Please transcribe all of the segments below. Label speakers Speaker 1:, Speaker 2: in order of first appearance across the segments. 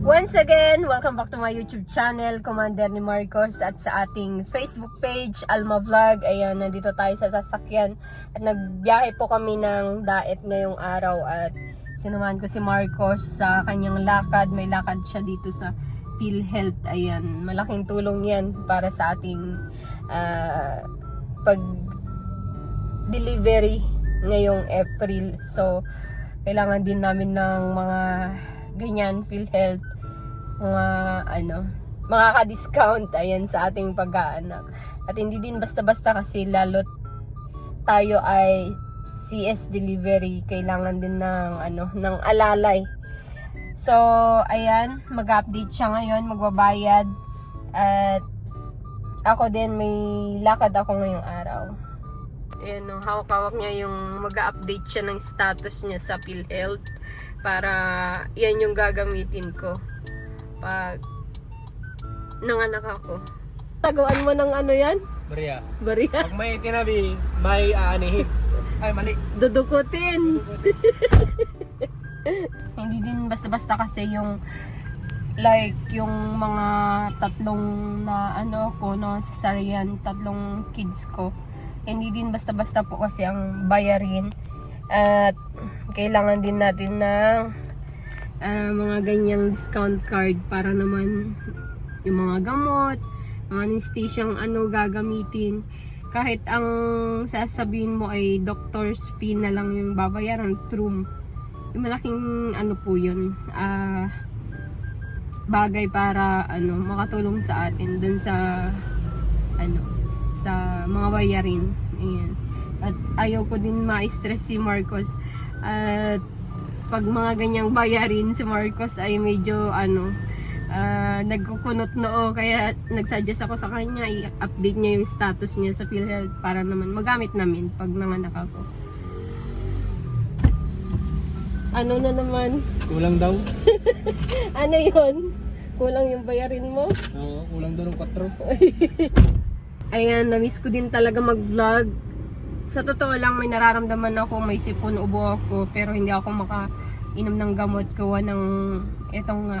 Speaker 1: Once again, welcome back to my YouTube channel, Commander ni Marcos at sa ating Facebook page, Alma Vlog. Ayan, nandito tayo sa sasakyan at nagbiyahe po kami ng daet ngayong araw at sinamahan ko si Marcos sa kanyang lakad. May lakad siya dito sa PhilHealth. Ayan, malaking tulong yan para sa ating ah, pag delivery ngayong April. So, kailangan din namin ng mga ganyan, PhilHealth, mga ano, makaka-discount ayan sa ating pag-aanak. At hindi din basta-basta kasi lalo tayo ay CS delivery, kailangan din ng ano, ng alalay. So, ayan, mag-update siya ngayon, magbabayad. At ako din may lakad ako ngayong araw. Ayan, no, hawak-hawak niya yung mag-update siya ng status niya sa PhilHealth para yan yung gagamitin ko pag nanganak ako. Taguan mo ng ano yan?
Speaker 2: Maria.
Speaker 1: Bariya.
Speaker 2: Pag may tinabi, may aanihin. Ay, mali.
Speaker 1: Dudukutin. Hindi din basta-basta kasi yung like yung mga tatlong na ano ko no cesarean, tatlong kids ko. Hindi din basta-basta po kasi ang bayarin at kailangan din natin ng ah, mga ganyang discount card para naman yung mga gamot, mga anestesiang ano gagamitin. Kahit ang sasabihin mo ay doctor's fee na lang yung babayaran, true. Yung malaking ano po yun, ah, bagay para ano makatulong sa atin dun sa ano sa mga bayarin. Ayan. At ayaw ko din ma-stress si Marcos. At pag mga ganyang bayarin si Marcos ay medyo ano ah, nagkukunot noo kaya nagsuggest ako sa kanya i-update niya yung status niya sa PhilHealth para naman magamit namin pag nanganak ako. Ano na naman?
Speaker 2: Kulang daw.
Speaker 1: Ano yon? Kulang yung bayarin mo?
Speaker 2: Oo, kulang daw ng 4.
Speaker 1: Ayan, na-miss ko din talaga mag-vlog. Sa totoo lang, may nararamdaman ako, may sipon ubo ako, pero hindi ako makainom ng gamot gawa ng etong nga.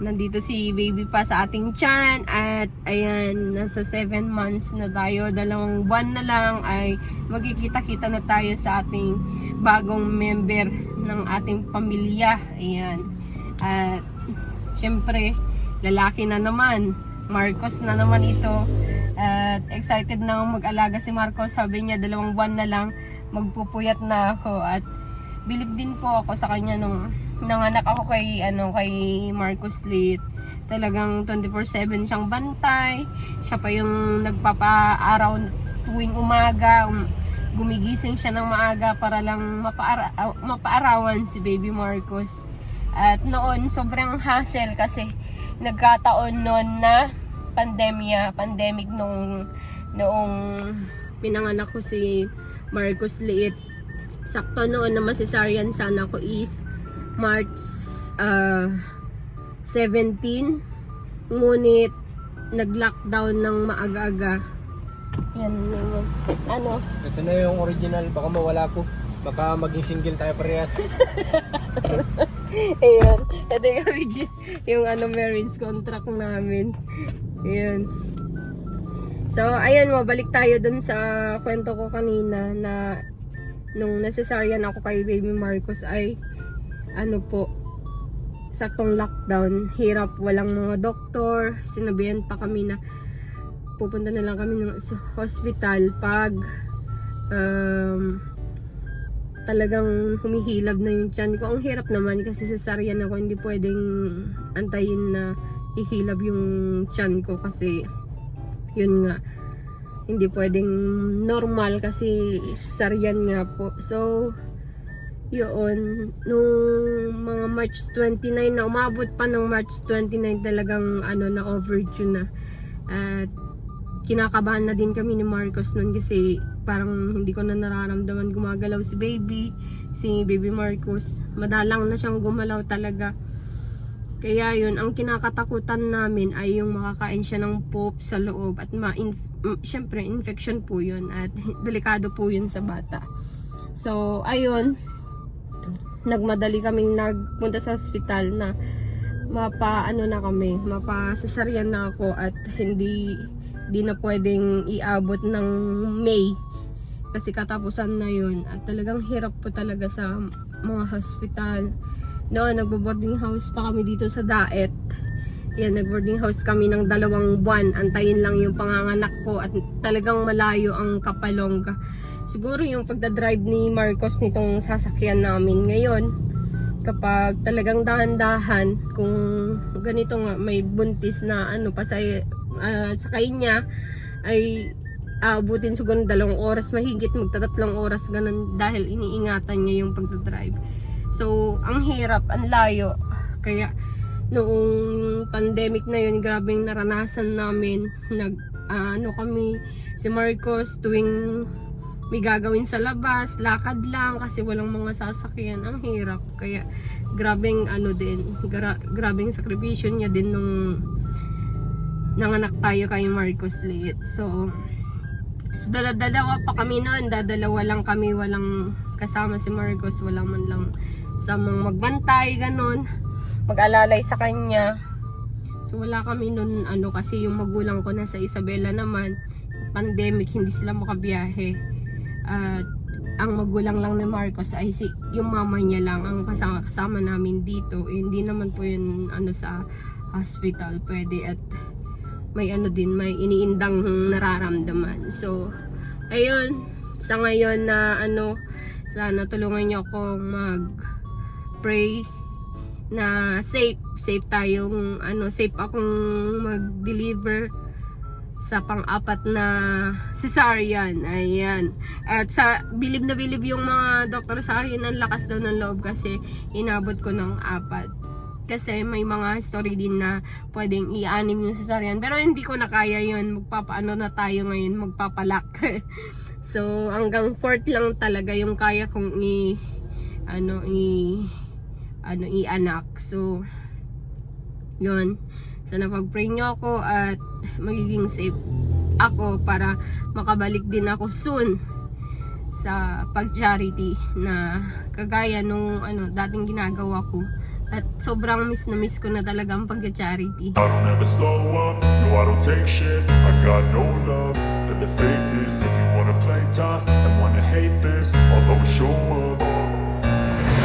Speaker 1: Nandito si baby pa sa ating tiyan at ayan, nasa 7 months na tayo. Dalawang buwan na lang ay magkikita-kita na tayo sa ating bagong member ng ating pamilya. Ayan. At syempre, lalaki na naman. Marcos na naman ito. At excited na akong mag-alaga si Marcos. Sabi niya, dalawang buwan na lang, magpupuyat na ako. At bilib din po ako sa kanya nung nanganak ako kay, ano, kay Marcos Lit. Talagang 24-7 siyang bantay. Siya pa yung nagpapa-araw tuwing umaga. Um, gumigising siya ng maaga para lang mapaara- ah, mapaarawan si baby Marcos. At noon, sobrang hassle kasi nagkataon noon na pandemya, pandemic nung noong pinanganak ko si Marcos Liit. Sakto noon na masesaryan sana ko is March ah, 17. Ngunit nag-lockdown ng maaga-aga. Yan, yan, yan. Ano?
Speaker 2: Ito na yung original. Baka mawala ko. Baka maging single tayo parehas.
Speaker 1: Ayan. Ito yung origin, yung ano, marriage contract namin. Ayan. So, ayan mo, balik tayo dun sa kwento ko kanina na nung nasesaryan ako kay Baby Marcos ay ano po, saktong lockdown, hirap, walang mga doktor, sinabihan pa kami na pupunta na lang kami ng sa hospital pag um, talagang humihilab na yung tiyan ko. Ang hirap naman kasi cesarean ako, hindi pwedeng antayin na ihilab yung tiyan ko kasi yun nga, hindi pwedeng normal kasi cesarean nga po. So, yun, nung mga March 29 na umabot pa ng March 29 talagang ano na overdue na. At kinakabahan na din kami ni Marcos nun kasi parang hindi ko na nararamdaman gumagalaw si baby, si baby Marcos. Madalang na siyang gumalaw talaga. Kaya yun, ang kinakatakutan namin ay yung makakain siya ng poop sa loob at ma mm, syempre infection po yun at delikado po yun sa bata. So, ayun. nagmadali kaming nagpunta sa hospital na mapa ano na kami, mapa sasaryan na ako at hindi di na pwedeng iabot ng May kasi katapusan na yun at talagang hirap po talaga sa mga hospital noon nagbo-boarding house pa kami dito sa Daet. Yan nag-boarding house kami ng dalawang buwan. Antayin lang yung panganganak ko at talagang malayo ang Kapalong. Siguro yung pagdadrive ni Marcos nitong sasakyan namin ngayon kapag talagang dahan-dahan kung ganito nga may buntis na ano pasay uh, sakay niya ay aabutin siguro ng dalawang oras mahigit magtatatlong oras ganun dahil iniingatan niya yung pagdadrive so ang hirap ang layo kaya noong pandemic na yun grabing naranasan namin nag ah, ano kami si Marcos tuwing may gagawin sa labas, lakad lang kasi walang mga sasakyan. Ang hirap. Kaya grabing ano din, gra- grabing sakripisyo niya din nung nanganak tayo kay Marcos Liit. So, so dala- dalawa pa kami noon, dadalawa lang kami, walang kasama si Marcos, walang man lang samang magbantay, ganon, mag-alalay sa kanya. So wala kami noon ano kasi yung magulang ko nasa Isabela naman, pandemic hindi sila makabiyahe. At ang magulang lang ni Marcos ay si yung mama niya lang ang kasama, kasama namin dito. Eh, hindi naman po yun ano sa hospital pwede at may ano din may iniindang nararamdaman. So ayun sa ngayon na ano sana tulungan niyo ako mag pray na safe safe tayong ano safe akong mag-deliver sa pang-apat na cesarean. Ayan. At sa bilib na bilib yung mga doktor sa akin ang lakas daw ng loob kasi inabot ko ng apat. Kasi may mga story din na pwedeng i-anim yung cesarean. Pero hindi ko na kaya yun. Magpapaano na tayo ngayon. Magpapalak. so hanggang fourth lang talaga yung kaya kong i ano i ano i-anak. So yun. So napag-pray nyo ako at magiging safe ako para makabalik din ako soon sa pag-charity na kagaya nung ano dating ginagawa ko at sobrang miss na miss ko na talaga ang pag-charity.
Speaker 3: I don't ever slow up, no I don't take shit I got no love for the fakeness If you wanna play tough and wanna hate this I'll always show up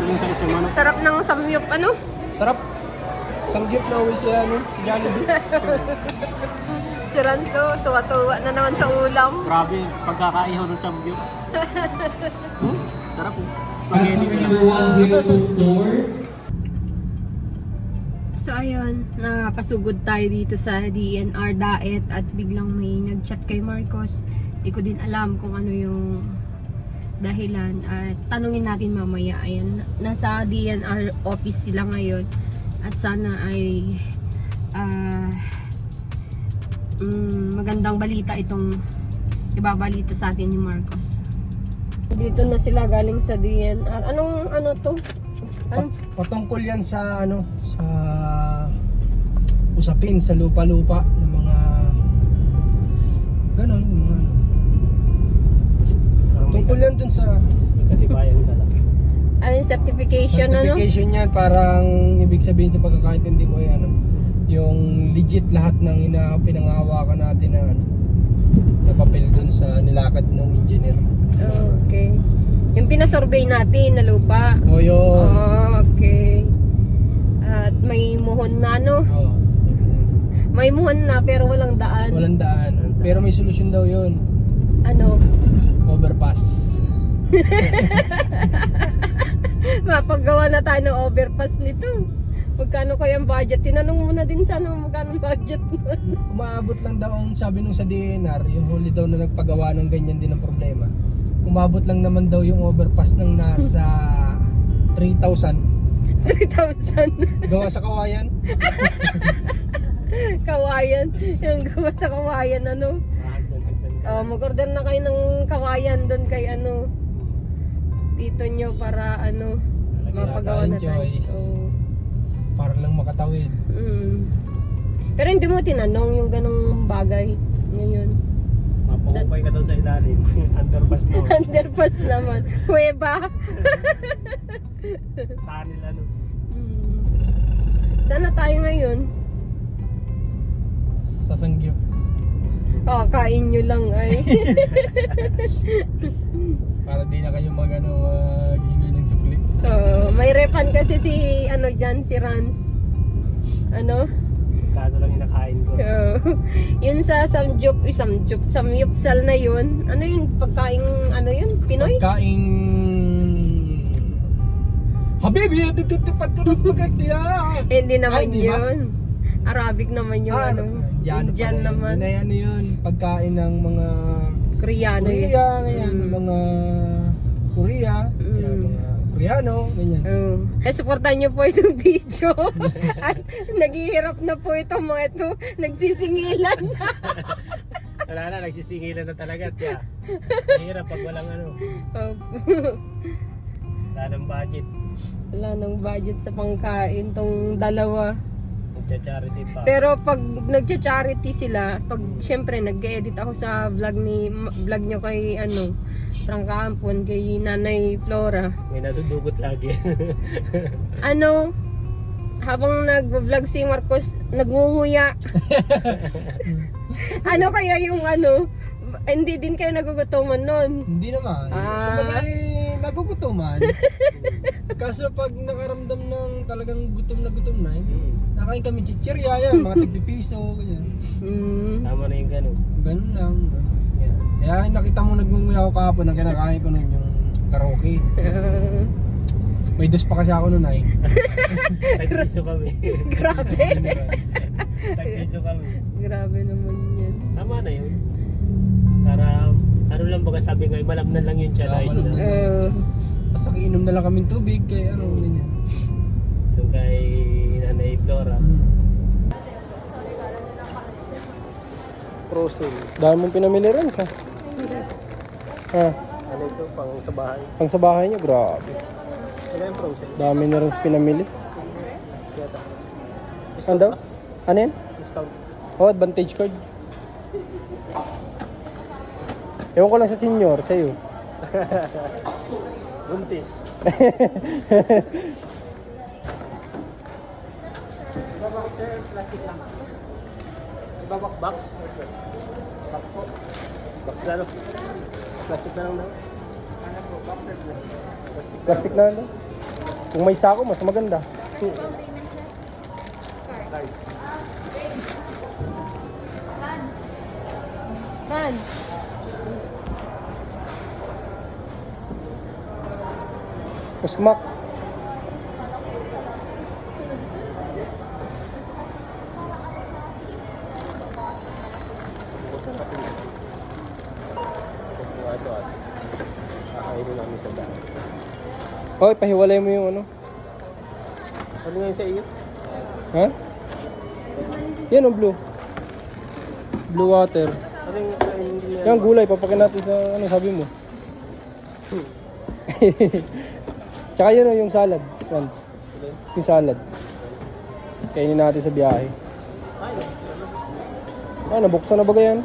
Speaker 1: Sarap.
Speaker 2: Parang sa isang ano.
Speaker 1: Sarap ng samyup ano?
Speaker 2: Sarap. Sangyup na uwi siya, ano, Jollibee.
Speaker 1: Si Ranzo, tuwa-tuwa na naman sa ulam.
Speaker 2: Grabe, pagkakaihaw ng samgyup. hmm? Sarap eh. Spaghetti ko lang.
Speaker 1: So ayun, napasugod tayo dito sa DNR Daet at biglang may nag-chat kay Marcos. Di ko din alam kung ano yung dahilan at tanungin natin mamaya. Ayan, nasa DNR office sila ngayon. At sana ay ah, mm, magandang balita itong ibabalita sa atin ni Marcos. Dito na sila galing sa DNR. Anong ano to? Anong,
Speaker 2: Patungkol yan sa ano, sa usapin sa lupa-lupa ng mga ano. Tungkol yan dun sa
Speaker 4: Katibayan ka lang.
Speaker 1: anong certification, ano?
Speaker 2: certification yan, parang ibig sabihin sa pagkakaintindi ko ay ano, yung legit lahat ng ina pinangahawakan natin na ano, na papel dun sa nilakad ng engineer.
Speaker 1: Okay. Yung pinasurvey natin na lupa.
Speaker 2: O yun.
Speaker 1: Oh, okay. At may muhon na, no?
Speaker 2: Oo.
Speaker 1: May muhon na pero walang daan.
Speaker 2: Walang daan. Pero may solusyon daw yun.
Speaker 1: Ano?
Speaker 2: Overpass.
Speaker 1: Mapaggawa na tayo ng overpass nito. Magkano kaya ang budget? Tinanong muna din sana magkano ang budget nun.
Speaker 2: Umaabot lang daw ang sabi nung sa DNR, yung huli daw na nagpagawa ng ganyan din ang problema. Umabot lang naman daw yung overpass ng nasa 3,000.
Speaker 1: 3,000.
Speaker 2: Gawa sa kawayan.
Speaker 1: kawayan. Yung gawa sa kawayan, ano? Oh, mag-order na kayo ng kawayan doon kay ano dito nyo para ano mapagawa
Speaker 2: natin
Speaker 1: na tayo.
Speaker 2: choice. Para lang makatawid.
Speaker 1: Mm. Pero hindi mo tinanong yung ganong bagay ngayon.
Speaker 4: Mapangupay ka daw sa ilalim. Underpass no.
Speaker 1: Underpass naman. Kuweba.
Speaker 4: Tunnel ano.
Speaker 1: Mm. Sana tayo ngayon?
Speaker 2: Sa Sanggip.
Speaker 1: Kakain nyo lang ay.
Speaker 2: Para di na kayo mag ano, maghingi ng sukli.
Speaker 1: Oo, may repan kasi si ano dyan, si Rans. Ano?
Speaker 4: Kano lang yung nakain ko.
Speaker 1: Oo. yun sa Samjup, Samjup, Samyupsal na yun. Ano yun? Pagkaing, ano yun? Pinoy?
Speaker 2: Pagkaing... Habibi, tutupad ko ng pagkatiya.
Speaker 1: Hindi naman
Speaker 2: Ay, hindi ba?
Speaker 1: yun. Arabic naman yung ano.
Speaker 2: Indiano
Speaker 1: Indian
Speaker 2: yun.
Speaker 1: naman.
Speaker 2: Yun ano yun, pagkain ng mga
Speaker 1: Koreano.
Speaker 2: Korea, ganyan,
Speaker 1: Mm.
Speaker 2: mga Korea,
Speaker 1: Mm.
Speaker 2: yan, mga Koreano, ganyan.
Speaker 1: Oo. Eh, supportan nyo po itong video. At naghihirap na po itong mga ito. Nagsisingilan na.
Speaker 4: Wala na, nagsisingilan na talaga. Tiya. Mahirap pag walang ano. Wala ng budget.
Speaker 1: Wala nang budget sa pangkain tong dalawa.
Speaker 4: Magcha-charity pa.
Speaker 1: Pero pag nagcha-charity sila, pag syempre nag-edit ako sa vlog ni vlog nyo kay ano, Franca Ampon, kay Nanay Flora.
Speaker 4: May nadudugot lagi.
Speaker 1: Ano, habang nag-vlog si Marcos, nagngunguya. ano kaya yung ano, hindi din kayo nagugutoman nun.
Speaker 2: Hindi naman.
Speaker 1: Ah.
Speaker 2: Kumbaga eh, nagugutuman. Kaso pag nakaramdam ng talagang gutom na gutom na, eh,
Speaker 4: Hmm.
Speaker 2: nakain kami chichirya yan, mga tigpipiso, ganyan.
Speaker 1: Mm.
Speaker 4: Tama na yung gano'n.
Speaker 2: Ganun lang. Yan. Kaya nakita mo nagmunguya ako kahapon na kinakain ko nun yung karaoke. May dos pa kasi ako nun ay.
Speaker 4: Tagpiso kami.
Speaker 1: Grabe.
Speaker 4: Tagpiso kami.
Speaker 1: Grabe naman yan.
Speaker 4: Tama na yun. Ano lang baga sabi nga, malamnan lang yung tiyan.
Speaker 2: Ah,
Speaker 4: Ayos na.
Speaker 1: Uh,
Speaker 2: Basta kiinom na lang kaming tubig, kaya ano, ganyan.
Speaker 4: Doon kay Nanay Flora. Frozen.
Speaker 2: Dahil mong pinamili rin sa. Ha,
Speaker 4: Ano ito? Pang sa bahay.
Speaker 2: pang sa bahay niyo, grabe.
Speaker 4: Ano yung frozen?
Speaker 2: Dami na rin pinamili. Ano daw? Ano yan?
Speaker 4: Discount.
Speaker 2: Oh, advantage card. Ewan ko lang sa senior, sa'yo.
Speaker 4: Buntis. Babak box. Box po. Box? Plastic na lang na.
Speaker 2: Plastic na lang. Kung may sako, mas maganda.
Speaker 1: Man.
Speaker 2: Usmak.
Speaker 4: Kung daan.
Speaker 2: Oh, pahiwalay mo yung ano.
Speaker 4: Ano nga yung sa iyo?
Speaker 2: Ha? Yan ang blue. Blue water.
Speaker 4: Ano yung
Speaker 2: gulay, papakin natin sa ano sabi mo. Tsaka yun yung salad, Franz. Yung salad. Kainin natin sa biyahe. Ah, nabuksan na ba yan?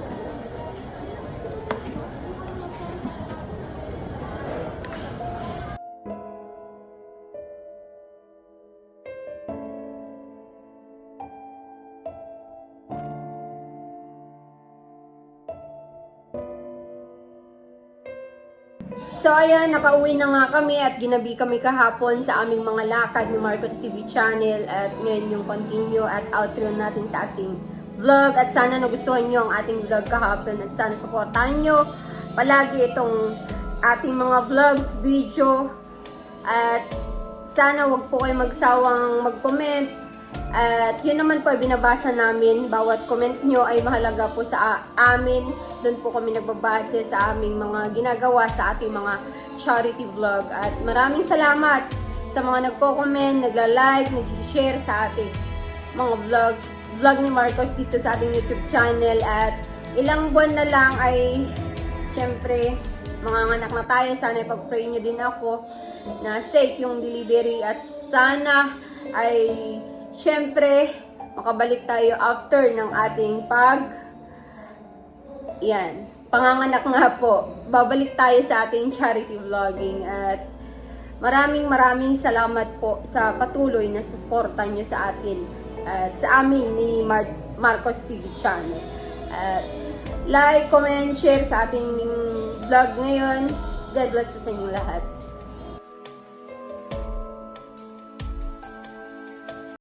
Speaker 1: So ayan, nakauwi na nga kami at ginabi kami kahapon sa aming mga lakad ni Marcos TV channel at ngayon yung continue at outro natin sa ating vlog at sana nagustuhan nyo ang ating vlog kahapon at sana supportahan nyo palagi itong ating mga vlogs, video at sana wag po kayo magsawang mag-comment at yun naman po binabasa namin. Bawat comment nyo ay mahalaga po sa amin. Doon po kami nagbabase sa aming mga ginagawa sa ating mga charity vlog. At maraming salamat sa mga nagko-comment, nagla-like, nag-share sa ating mga vlog vlog ni Marcos dito sa ating YouTube channel. At ilang buwan na lang ay syempre mga anak na tayo. Sana ipag-pray nyo din ako na safe yung delivery at sana ay syempre makabalik tayo after ng ating pag yan. Panganganak nga po. Babalik tayo sa ating charity vlogging at maraming maraming salamat po sa patuloy na suporta nyo sa atin at sa amin ni Mar- Marcos TV channel. At like, comment, share sa ating vlog ngayon. God bless sa inyong lahat